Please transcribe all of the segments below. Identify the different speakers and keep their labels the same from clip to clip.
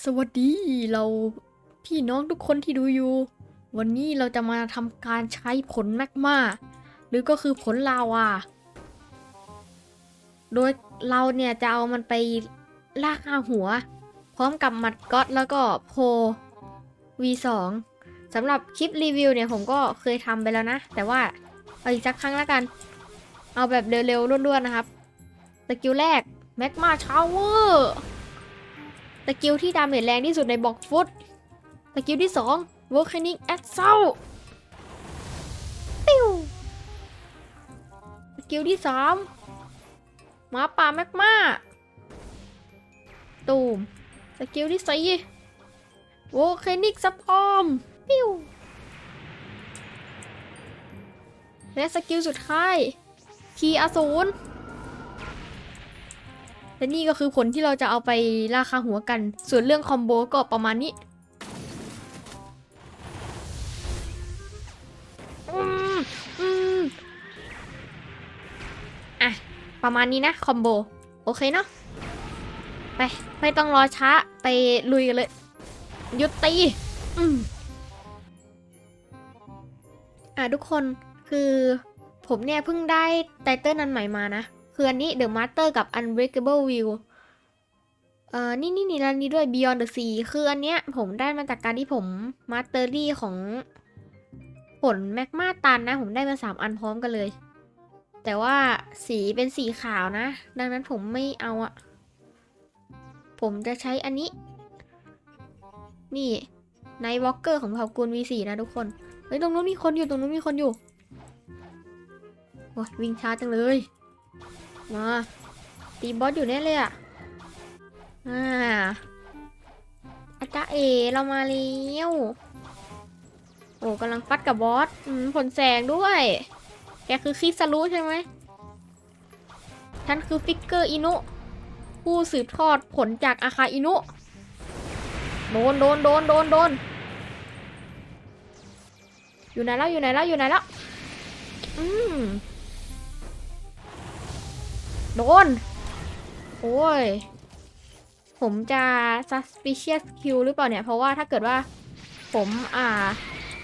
Speaker 1: สวัสดีเราพี่น้องทุกคนที่ดูอยู่ วันนี้เราจะมาทำการใช้ผลแมกมาหรือก็คือผลลาวาโดยเราเนี่ยจะเอามันไปลากาหัว พร้อมกับมัดก๊อตแล้วก็โพ V2 สำหรับคลิปรีวิวเนี่ยผมก็เคยทำไปแล้วนะ แต่ว่าเอาอีกสักครั้งแล้วกัน เอาแบบเร็วๆรวดๆนะครับสกิลแรกแมกมาชาวเวอร์ สกิลที่ดาเมจแรงที่สุดในบล็อกฟุตสกิลที่2 Volcanic Assault ปิ้วสกิลที่3หมาป่าแมกมาตูมสกิลที่4 Volcanic Swarm ปิ้วและสกิลสุดท้าย ทีอสูร และนี่ก็คือผลที่เราจะเอาไปล่าคาหัวกัน ส่วนเรื่องคอมโบก็ประมาณนี้อะ ประมาณนี้นะคอมโบ โอเคเนาะ ไป ไม่ต้องรอช้า ไปลุยกันเลยหยุดตีอืมอะทุกคนคือผมเนี่ยเพิ่งได้ไตเติ้ลอันใหม่มานะ คืออันนี้ The Master กับ Unbreakable View เอ่อ นี่นี่นี่ร้านนี้ด้วย Beyond the Sea คืออันเนี้ยผมได้มาจากการที่ผมมาสเตอรี่ของผลแมกมาตันนะ ผมได้มา 3 อันพร้อมกันเลย แต่ว่าสีเป็นสีขาวนะ ดังนั้นผมไม่เอาอะผมจะใช้อันนี้ นี่ Night Walker ของเผ่ากุล V4 นะทุกคน เฮ้ย ตรงนู้นมีคนอยู่ ตรงนู้นมีคนอยู่ โอ้ยวิ่งช้าจังเลย มาตีบอสอยู่แน่เลยอะ อ่าอาจารย์เอเรามาแล้วโอ้กำลังฟัดกับบอสผลแสงด้วย แกคือคิสรู้ใช่ไหมฉันคือฟิกเกอร์อินุ ผู้สืบทอดผลจากอาคาอินุ โดนโดนโดนโดนโดน อยู่ไหนแล้วอยู่ไหนแล้วอยู่ไหนแล้ว อืม โดน โอ้ย ผมจะ suspicious kill หรือเปล่าเนี่ย เพราะว่าถ้าเกิดว่า ผมอ่า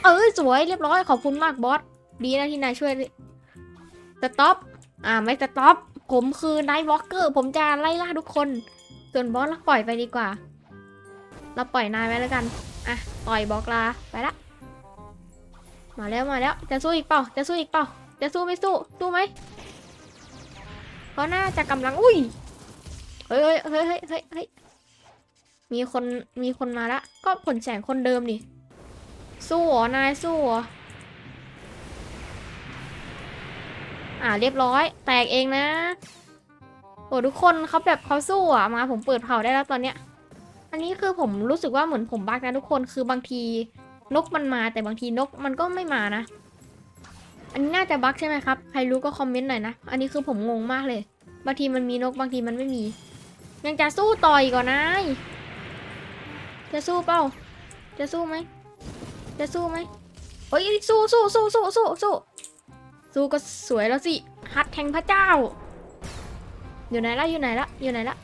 Speaker 1: เออสวยเรียบร้อย ขอบคุณมากบอส ดีนะที่นายช่วย สต็อป อ่าไม่สต็อป ผมคือ Night Walker ผมจะไล่ล่าทุกคน ส่วนบอสเราปล่อยไปดีกว่า เราปล่อยนายไว้แล้วกัน อะปล่อยบอกลา ไปละ มาแล้วมาแล้ว จะสู้อีกเปล่า จะสู้อีกเปล่า จะสู้ไม่สู้ สู้ไหม เขาน่าจะกำลัง อุ้ย เฮ้ยเฮ้ยเฮ้ยเฮ้ยเฮ้ยมีคน มีคนมาละ ก็ผลแสงคนเดิมนี่ สู้หรอนายสู้หรอ อ่าเรียบร้อย แตกเองนะ โอ้ทุกคนเขาแบบเขาสู้อะ มาผมเปิดเผาได้แล้วตอนเนี้ย อันนี้คือผมรู้สึกว่าเหมือนผมบักนะทุกคน คือบางทีนกมันมาแต่บางทีนกมันก็ไม่มานะ อันนี้น่าจะบั๊กใช่ไหมครับ ใครรู้ก็คอมเมนต์หน่อยนะ อันนี้คือผมงงมากเลย บางทีมันมีนกบางทีมันไม่มี ยังจะสู้ต่อยก่อนนาย จะสู้เปล่า จะสู้ไหม จะสู้ไหมเฮ้ยสู้สู้สู้สู้สู้สู้สู้ก็สวยแล้วสิ ฮัทแทงพระเจ้า อยู่ไหนละอยู่ไหนละอยู่ไหนละ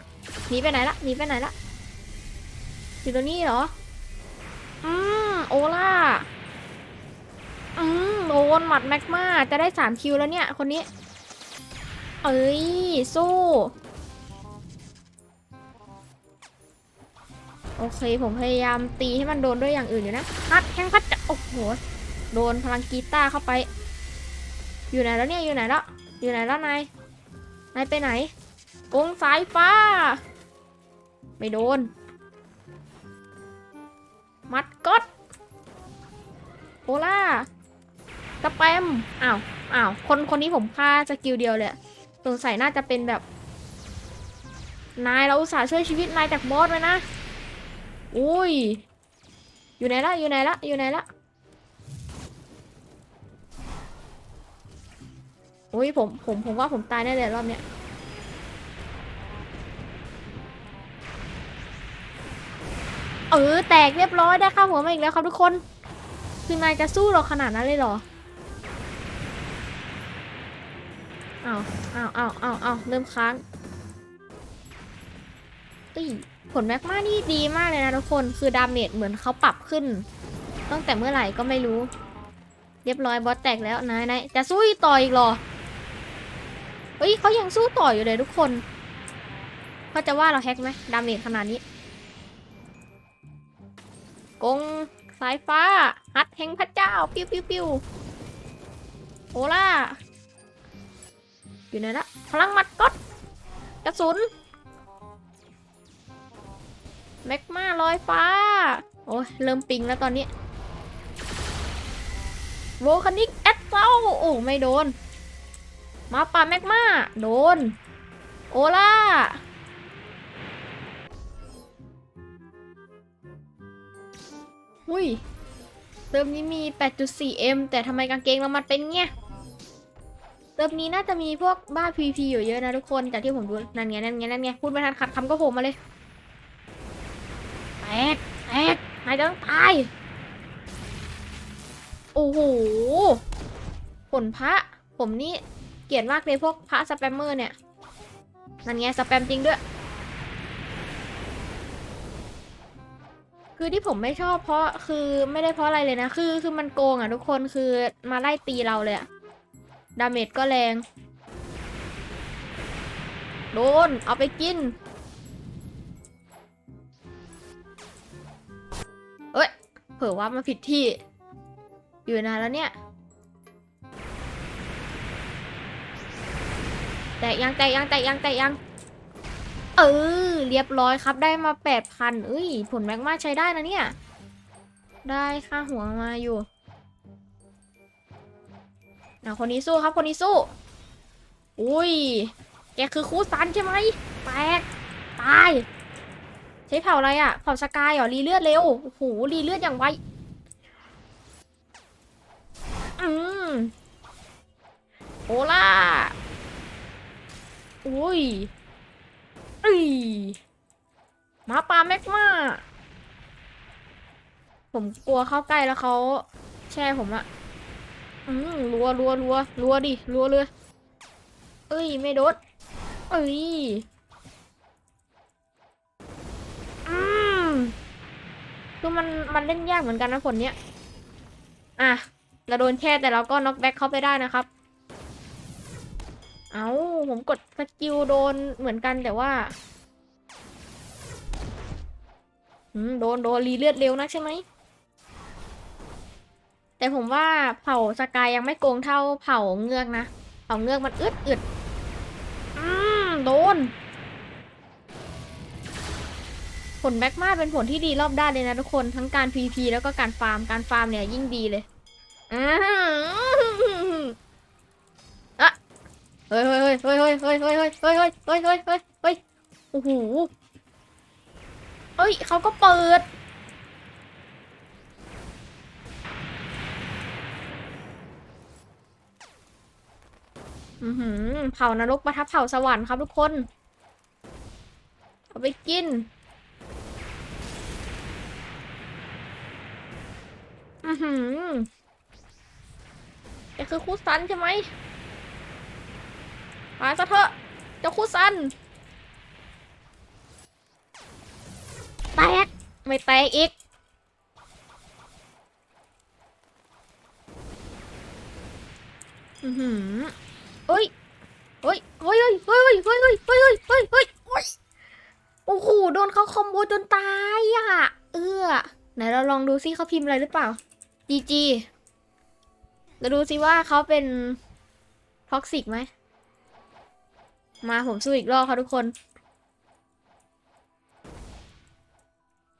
Speaker 1: หนีไปไหนละหนีไปไหนละอยู่ตรงนี้เหรอ อืมโอล่า อืมโดนหมัดแม็กมาจะได้สามคิวแล้วเนี่ยคนนี้ เอ้ย สู้ โอเค ผมพยายามตีให้มันโดนด้วยอย่างอื่นอยู่นะ พัดแข้งพัดจะโอ้โห โดนพลังกีตาร์เข้าไป อยู่ไหนแล้วเนี่ย อยู่ไหนแล้ว อยู่ไหนแล้วนาย นายไปไหนกงสายฟ้า ไม่โดน มัดก๊อตโอล่า สแปมอ้าวอ้าวคนคนนี้ผมฆ่าสกิลเดียวเลยสงสัยน่าจะเป็นแบบ นายเราอุตส่าห์ช่วยชีวิตนายจากบอสไว้นะอุ้ย อยู่ไหนละอยู่ไหนละอยู่ไหนละอุ้ยผมผมผมว่าผมตายแน่เลยรอบเนี้ยเออแตกเรียบร้อยได้ข้าวหัวมาอีกแล้วครับทุกคน คือนายจะสู้เราขนาดนั้นเลยเหรอ อ้าวอ้าวอ้าวอ้าวอ้าวเริ่มค้างตีผลแมกมานี่ดีมากเลยนะทุกคน คือดาเมจเหมือนเขาปรับขึ้น ตั้งแต่เมื่อไหร่ก็ไม่รู้ เรียบร้อยบอสแตกแล้วนายนายจะสู้ต่ออีกหรอ เฮ้ยเขายังสู้ต่ออยู่เลยทุกคนเขาจะว่าเราแฮกไหมดาเมจขนาดนี้ กงสายฟ้า ฮัดแห่งพระเจ้า ปิ้วปิ้วปิ้วโอล่า อยู่ไหนละพลังหมัดก๊อตกระสุนแมกมาลอยฟ้า โอ้ยเริ่มปิงแล้วตอนนี้โวคานิกแอดเซาโอ้ไม่โดน มาป่าแมกมาโดน โอล่าหุยเติมนี้มี 8.4M แต่ทำไมกางเกงเรามันเป็นเงี้ย เติมนี้น่าจะมีพวกบ้า PVP อยู่เยอะนะทุกคนจากที่ผมดูนั่นไงนั่นไงนั่นไงพูดไม่ทันขัดคำก็โผล่มาเลยแตกแตกนายจะต้องตาย โอ้โหผลพระผมนี่เกลียดมากเลยพวกพระสแปมเมอร์เนี่ย นั่นไงสแปมจริงด้วย คือที่ผมไม่ชอบเพราะคือไม่ได้เพราะอะไรเลยนะ คือคือมันโกงอะทุกคนคือมาไล่ตีเราเลยอะ ดาเมจก็แรง โดน เอาไปกิน เอ้ย เผื่อว่ามาผิดที่ อยู่นานแล้วเนี่ย แตกยังแตกยังแตกยังแตกยัง เออ เรียบร้อยครับได้มาแปดพันเอ้ย ผลแมกมาใช้ได้นะเนี่ย ได้ค่าหัวมาอยู่ อะคนนี้สู้ครับคนนี้สู้ อุ้ย แกคือคูซันใช่ไหมแตกตาย ใช้เผาอะไรอะ่ะ เผาสกายเหรอรีเลือดเร็วโอ้โหรีเลือดอย่างไวอืมโอล่าอุ้ยอีหมาป่าแม็กมาผมกลัวเข้าใกล้แล้วเขาแช่ผมอะ อืมรัวรัวรัวรัวดิรัวเลยเอ้ย ไม่โดดเอ้ยอืมคือมันมันเล่นยากเหมือนกันนะผลเนี้ยอะเราโดนแช่แต่เราก็น็อกแบ็คเข้าไปได้นะครับ เอาผมกดสกิลโดนเหมือนกันแต่ว่าอืมโดนโดนรีเลือดเร็วนักใช่ไหม แต่ผมว่าเผ่าสกายยังไม่โกงเท่าเผ่าเงือกนะ เผ่าเงือกมันอึดอึดอืมโดน ผลแบ็กมาเป็นผลที่ดีรอบด้านเลยนะทุกคน ทั้งการ PVP แล้วก็การฟาร์ม การฟาร์มเนี่ยยิ่งดีเลยอืมอะเฮ้ยเฮ้ยเฮ้ยเฮ้ยเฮ้ยเฮ้ยเฮ้ยเฮ้ยเฮ้ยเฮ้ยเฮ้ยเฮ้ยโอ้โหเอ้ยเขาก็เปิด อือหือเผานรกประทับเผาสวรรค์ครับทุกคน เอาไปกิน อือหือแกคือคู่ซันใช่ไหมตายซะเถอะเจ้าคู่ซันแตกไม่แตกอีกอือหือ เฮ้ยเฮ้ยเฮ้ยเฮ้ยเฮ้ยเฮ้ยเฮ้ยเฮ้ยเฮ้ยเฮ้ยโอ้โหโดนเขาคอมโบจนตายอะ เออไหนเราลองดูซิเขาพิมพ์อะไรหรือเปล่า GG เราดูซิว่าเขาเป็นท็อกซิกไหม มาผมสู้อีกรอบค่ะทุกคน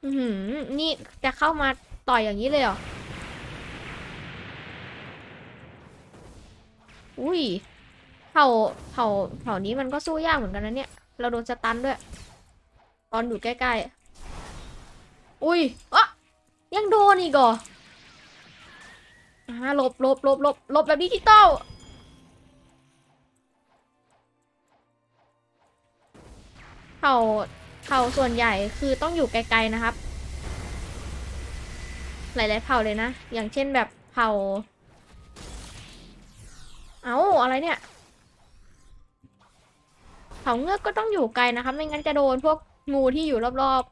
Speaker 1: อือหือนี่จะเข้ามาต่อยอย่างนี้เลยเหรอ อุ้ย เผ่าเผ่าเผ่านี้มันก็สู้ยากเหมือนกันนะเนี่ย เราโดนสตันด้วย ตอนอยู่ใกล้ๆ อุ้ยอะยังโดนอีกเหรออ่าหลบหลบหลบหลบหลบแบบดิจิตอลเผ่าเผ่าส่วนใหญ่คือต้องอยู่ไกลๆนะครับ หลายๆเผ่าเลยนะ อย่างเช่นแบบเผ่า เอ้าอะไรเนี่ย เผ่าเงือกก็ต้องอยู่ไกลนะครับไม่งั้นจะโดนพวกงูที่อยู่รอบ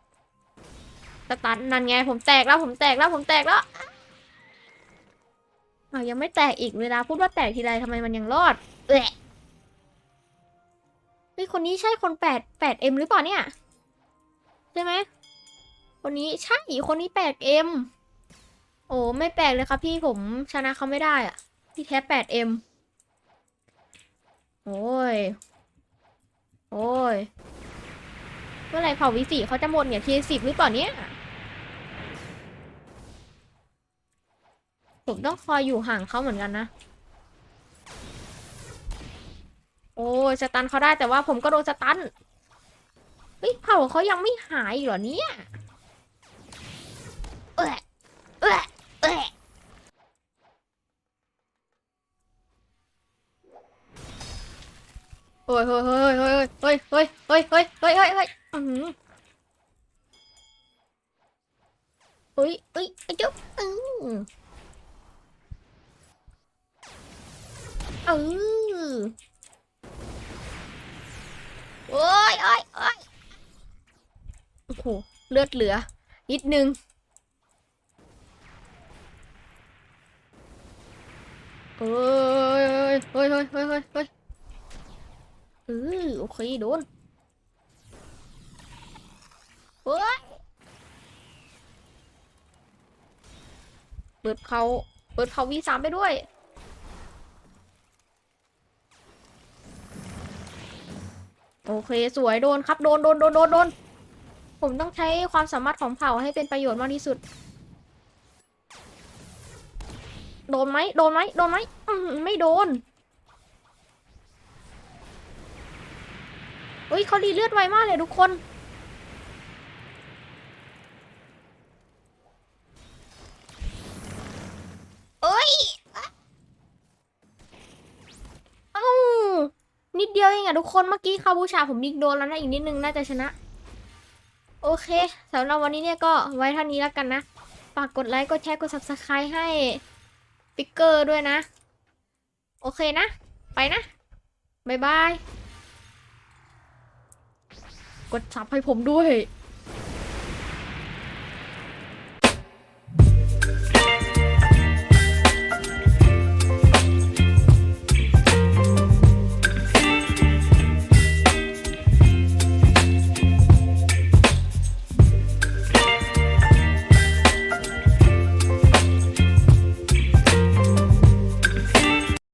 Speaker 1: ๆสตันนั่นไง ผมแตกแล้วผมแตกแล้วผมแตกแล้วอ้าวยังไม่แตกอีกเวลาพูดว่าแตกทีไรทำไมมันยังรอดเอะเฮ้ยคนนี้ใช่คนแปดแปดเอ็มหรือเปล่าเนี่ย ใช่ไหมคนนี้ใช่คนนี้แปดเอ็มโอ้ไม่แปลกเลยครับพี่ผมชนะเขาไม่ได้อะพี่แท้แปดเอ็มโอ้ย โอ้ย เมื่อไรเผ่าวิสีเขาจะหมดเนี่ยทีสิบหรือเปล่าเนี่ย ผมต้องคอยอยู่ห่างเขาเหมือนกันนะ โอ้ยสตันเขาได้แต่ว่าผมก็โดนสตันเฮ้ยเผ่าเขายังไม่หายเหรอเนี่ยเอะเอะเอะ เฮ้ยเฮ้ยเฮ้ยเฮ้ยเฮ้ยเฮ้ยเฮ้ยเฮ้ยเฮ้ยเฮ้ยเฮ้ยอื้อหือเฮ้ยเฮ้ยไอ้จุ๊บอือเออโอ้ยโอ้ยโอ้ยโอ้โห เลือดเหลือ นิดนึงเฮ้ยเฮ้ยเฮ้ยเฮ้ยเฮ้ย เออโอเคโดนเฮ้ยเปิดเขาเปิดเขาวีสามไปด้วย โอเคสวยโดนครับโดนโดนโดนโดนโดนผมต้องใช้ความสามารถของเผ่าให้เป็นประโยชน์มากที่สุด โดนไหมโดนไหมโดนไหมไม่โดน ฮ้ยเขาดีเลือดไวมากเลยทุกคน เอ้ยเอ้านิดเดียวเองอะทุกคนเมื่อกี้คาบูชาผมยิงโดนแล้วนะอีกนิดนึงน่าจะชนะ โอเคสำหรับวันนี้เนี่ยก็ไว้เท่านี้แล้วกันนะฝากกดไลค์กดแชร์กด subscribe ให้ปิกเกอร์ด้วยนะ โอเคนะ ไปนะ บ๊ายบาย กดซับให้ผมด้วย